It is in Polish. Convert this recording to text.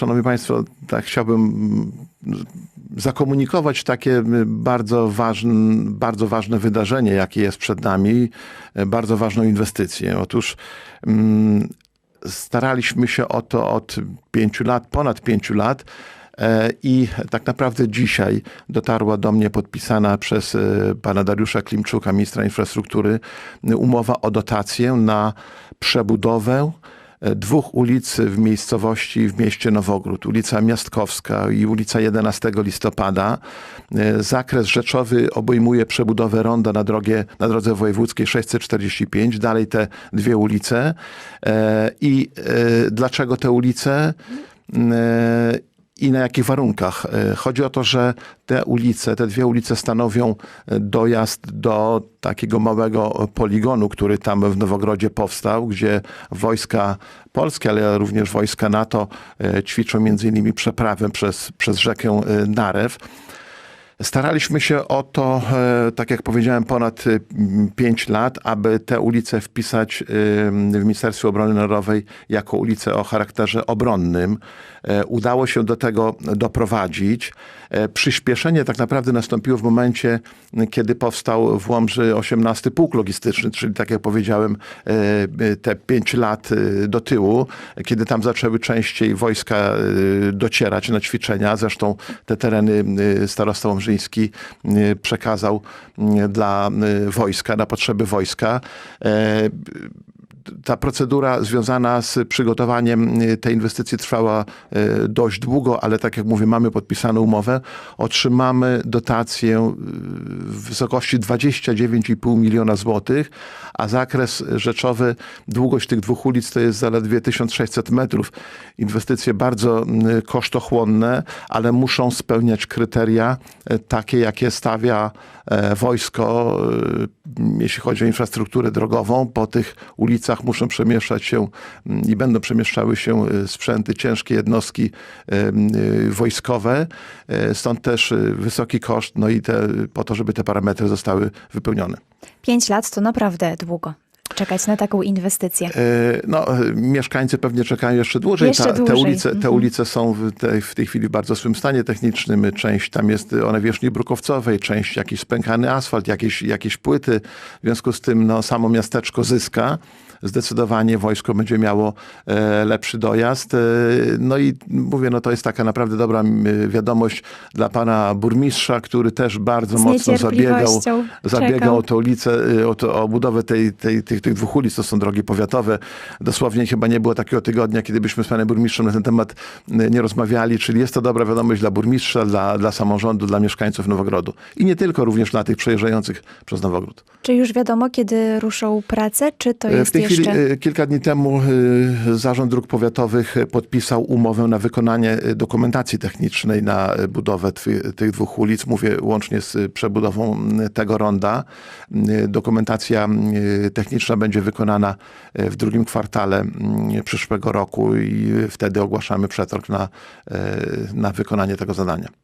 Szanowni Państwo, tak chciałbym zakomunikować takie bardzo ważne, bardzo ważne wydarzenie, jakie jest przed nami, bardzo ważną inwestycję. Otóż mm, staraliśmy się o to od pięciu lat, ponad pięciu lat. E, I tak naprawdę dzisiaj dotarła do mnie podpisana przez e, pana Dariusza Klimczuka, ministra infrastruktury, umowa o dotację na przebudowę dwóch ulic w miejscowości w mieście Nowogród. Ulica Miastkowska i ulica 11 listopada. E, zakres rzeczowy obejmuje przebudowę ronda na, drogie, na drodze wojewódzkiej 645, dalej te dwie ulice. E, I dlaczego te ulice? I na jakich warunkach. E, chodzi o to, że te ulice, te dwie ulice stanowią e, dojazd do takiego małego poligonu, który tam w Nowogrodzie powstał, gdzie wojska polskie, ale również wojska NATO e, ćwiczą między innymi przeprawę przez, przez rzekę Narew. Staraliśmy się o to, e, tak jak powiedziałem, ponad 5 e, lat, aby te ulice wpisać e, w Ministerstwie Obrony Narodowej jako ulice o charakterze obronnym. Udało się do tego doprowadzić. Przyspieszenie tak naprawdę nastąpiło w momencie, kiedy powstał w Łomży 18 Pułk Logistyczny, czyli tak jak powiedziałem, te 5 lat do tyłu, kiedy tam zaczęły częściej wojska docierać na ćwiczenia. Zresztą te tereny starosta Łomży Węgrzyński y, przekazał y, dla y, wojska, na potrzeby wojska. E, ta procedura związana z przygotowaniem tej inwestycji trwała dość długo, ale tak jak mówię, mamy podpisaną umowę. Otrzymamy dotację w wysokości 29,5 miliona złotych, a zakres rzeczowy, długość tych dwóch ulic to jest zaledwie 1600 metrów. Inwestycje bardzo kosztochłonne, ale muszą spełniać kryteria takie, jakie stawia wojsko, jeśli chodzi o infrastrukturę drogową. Po tych ulicach muszą przemieszczać się i będą przemieszczały się sprzęty, ciężkie jednostki wojskowe. Stąd też wysoki koszt, no i te, po to, żeby te parametry zostały wypełnione. Pięć lat to naprawdę długo czekać na taką inwestycję? E, no, mieszkańcy pewnie czekają jeszcze dłużej. Jeszcze ta, te, ulice, te mhm. ulice są w tej, w tej chwili w bardzo złym stanie technicznym. Część tam jest o nawierzchni brukowcowej, część jakiś spękany asfalt, jakieś, jakieś płyty. W związku z tym no, samo miasteczko zyska zdecydowanie wojsko będzie miało e, lepszy dojazd. E, no i mówię, no to jest taka naprawdę dobra wiadomość dla pana burmistrza, który też bardzo mocno zabiegał, zabiegał o tę ulicę, o, to, o budowę tej, tej, tych, tych dwóch ulic, to są drogi powiatowe. Dosłownie chyba nie było takiego tygodnia, kiedy byśmy z panem burmistrzem na ten temat nie rozmawiali, czyli jest to dobra wiadomość dla burmistrza, dla, dla samorządu, dla mieszkańców Nowogrodu. I nie tylko, również dla tych przejeżdżających przez Nowogród. Czy już wiadomo, kiedy ruszą prace, czy to jest w tej chwili, e, kilka dni temu e, Zarząd Dróg Powiatowych podpisał umowę na wykonanie e, dokumentacji technicznej na budowę tych dwóch ulic. Mówię łącznie z przebudową tego ronda. Dokumentacja techniczna będzie wykonana w drugim kwartale przyszłego roku i wtedy ogłaszamy przetarg na, na wykonanie tego zadania.